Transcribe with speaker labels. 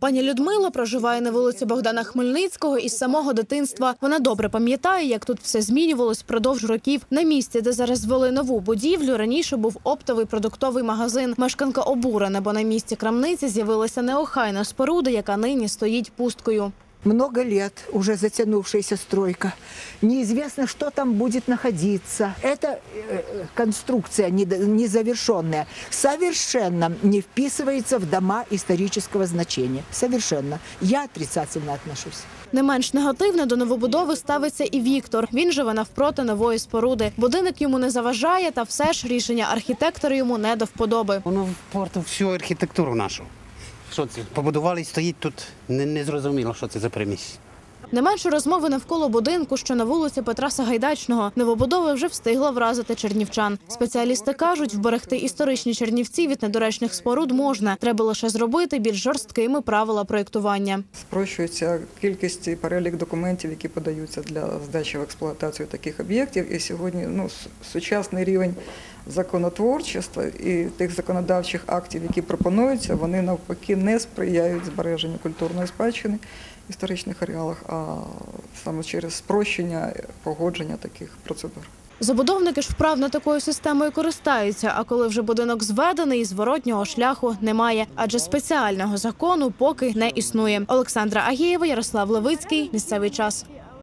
Speaker 1: Пані Людмила проживає на вулиці Богдана Хмельницького із самого дитинства. Вона добре пам'ятає, як тут все змінювалось впродовж років. На місці, де зараз звели нову будівлю, раніше був оптовий продуктовий магазин. Мешканка обурена, бо на місці крамниці з'явилася неохайна споруда, яка нині стоїть пусткою
Speaker 2: Много лет уже затянувшаяся стройка. Неизвестно, что там будет находиться. Эта э, конструкция недо- незавершенная совершенно не вписывается в дома исторического значения. Совершенно. Я отрицательно отношусь.
Speaker 1: Не менш негативно до новобудови ставиться і Віктор. Він живе навпроти нової споруди. Будинок йому не заважає, та все ж рішення архітектора йому не до вподоби.
Speaker 3: Воно впортив всю архітектуру нашу. Що це? Побудували і стоїть тут. Не, не зрозуміло, що це за примість.
Speaker 1: Не менше розмови навколо будинку, що на вулиці Петра Сагайдачного. Новобудова вже встигла вразити чернівчан. Спеціалісти кажуть, вберегти історичні чернівці від недоречних споруд можна. Треба лише зробити більш жорсткими правила проєктування.
Speaker 4: Спрощується кількість і перелік документів, які подаються для здачі в експлуатацію таких об'єктів. І сьогодні ну, сучасний рівень законотворчества і тих законодавчих актів, які пропонуються, вони навпаки не сприяють збереженню культурної спадщини в історичних ареалах, а саме через спрощення погодження таких процедур.
Speaker 1: Забудовники ж вправно такою системою користаються. А коли вже будинок зведений, зворотнього шляху немає, адже спеціального закону поки не існує. Олександра Агієва, Ярослав Левицький. Місцевий час.